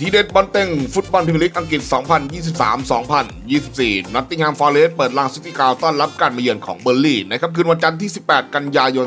ทีเด็ดบอลเต็งฟุตบอลพรีเมียร์ลีกอังกฤษ 2023-2024 นัตติงแฮมฟอร์เรสต์เปิดลางซิตี้กาวต้อนรับการมาเยือนของเบอร์ลี่นะครับคืนวันจันทร์ที่ 18 กันยายน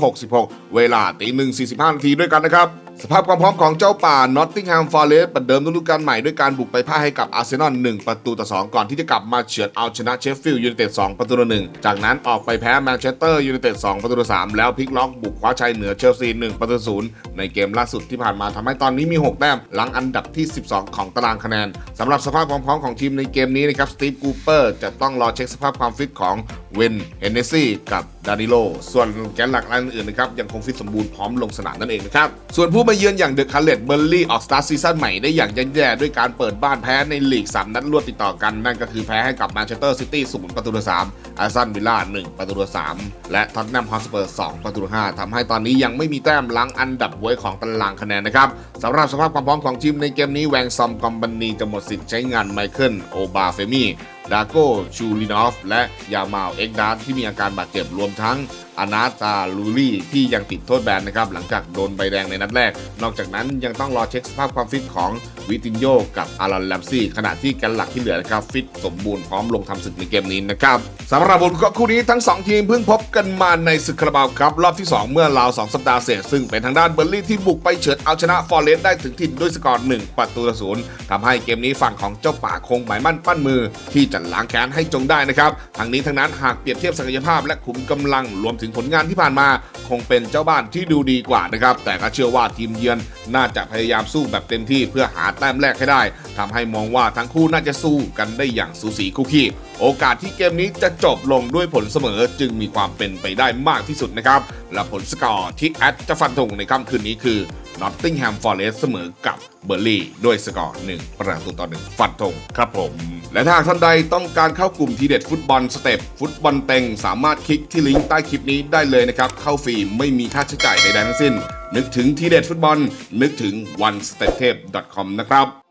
2566 เวลาตีหนึ่ง45 นาทีด้วยกันนะครับ สภาพความพร้อมของเจ้าป่านอตติงแฮมฟอร์เรส์ประเดิมฤดูกาลใหม่ด้วยการบุกไปพ่ายให้กับอาร์เซนอล1ประตูต่อ 2 ก่อนที่จะกลับมาเฉือนเอาชนะเชฟฟิลด์ยูไนเต็ด2ประตูต่อ1จากนั้นออกไปแพ้แมนเชสเตอร์ยูไนเต็ด2ประตูต่อ3แล้วพลิกล็อกบุกคว้าชัยเหนือเชลซี1ประตูศูนย์ในเกมล่าสุดที่ผ่านมาทำให้ตอนนี้มี 6 แต้มหลังอันดับที่ 12 ของตารางคะแนนสำหรับสภาพความพร้อมของทีมในเกมนี้นะครับสตีฟกูเปอร์จะต้องรอเช็คสภาพความฟิตของเวนเฮนเนซี่กับดานิโล ส่วนแกนหลักรายอื่นๆนะครับยังคงฟิตสมบูรณ์พร้อมลงสนามนั่นเองนะครับ ส่วนผู้มาเยือนอย่างเดอะคาเลตเบอร์ลี่ออกสตาร์ซีซั่นใหม่ได้อย่างแย่ๆด้วยการเปิดบ้านแพ้ในลีก 3 นัดรวดติดต่อกัน นั่นก็คือแพ้ให้กับแมนเชสเตอร์ซิตี้0ประตูต่อ3อาร์ซันวิลล่า1ประตูต่อ3และท็อตแนมฮอสเปอร์2ประตูต่อ5ทำให้ตอนนี้ยังไม่มีแต้มหลังอันดับไว้ของตารางคะแนนนะครับสำหรับสภาพความพร้อมของทีมในเกมนี้แวงซอมคอมบันนีจะหมดสิทธิ์ใช้งานไมเคิลโอบาเฟมี ดาโกชูลินอฟ และยามาลเอ็กดาที่มีอาการบาดเจ็บรวมทั้งอนาตาลูรี่ที่ยังติดโทษแบนนะครับ หลังจากโดนใบแดงในนัดแรก นอกจากนั้นยังต้องรอเช็คสภาพความฟิตของวิตินโยกับอารันแลมซี่ ขณะที่แกันหลักที่เหลือนะครับ ฟิตสมบูรณ์พร้อมลงทำศึกในเกมนี้นะครับสำหรับบทวิเคราะห์คู่นี้ทั้ง 2 ทีมเพิ่งพบกันมาในศึกคาราบาวครับ รอบที่ 2 เมื่อราว 2 สัปดาห์เศษ ซึ่งเป็นทางด้านเบอร์ลี่ที่บุกไปเฉิดเอาชนะฟอร์เรสต์ได้ถึงถิ่นด้วยสกอร์1ประตูต่อศูนย์ทำให้เกมนี้ฝั่งของเจ้าป่าคงหมายมั่นปั้นมือที่จะล้างแค้นให้จงได้นะครับทั้งนี้ทั้งนั้นหากเปรียบเทียบศักยภาพและขุมกำลังรวมถึงผลงานที่ผ่านมา คงเป็นเจ้าบ้านที่ดูดีกว่านะครับแต่ก็เชื่อว่าทีมเยือนน่าจะพยายามสู้แบบเต็มที่เพื่อหาแต้มแรกให้ได้ทำให้มองว่าทั้งคู่น่าจะสู้กันได้อย่างสูสีคู่ขี้โอกาสที่เกมนี้จะจบลงด้วยผลเสมอจึงมีความเป็นไปได้มากที่สุดนะครับและผลสกอร์ที่แอดจะฟันธงในค่ำคืนนี้คือ นอตติงแฮมฟอร์เรสเสมอกับเบอร์ลี่ด้วยสกอร์1ประตูต่อ1ฟันธงครับผม และถ้าหากท่านใดต้องการเข้ากลุ่มทีเด็ดฟุตบอลสเต็ปฟุตบอลเต็งสามารถคลิกที่ลิงก์ใต้คลิปนี้ได้เลยนะครับ เข้าฟรีไม่มีค่าใช้จ่ายใดๆทั้งสิ้น นึกถึงทีเด็ดฟุตบอล นึกถึง one step tape com นะครับ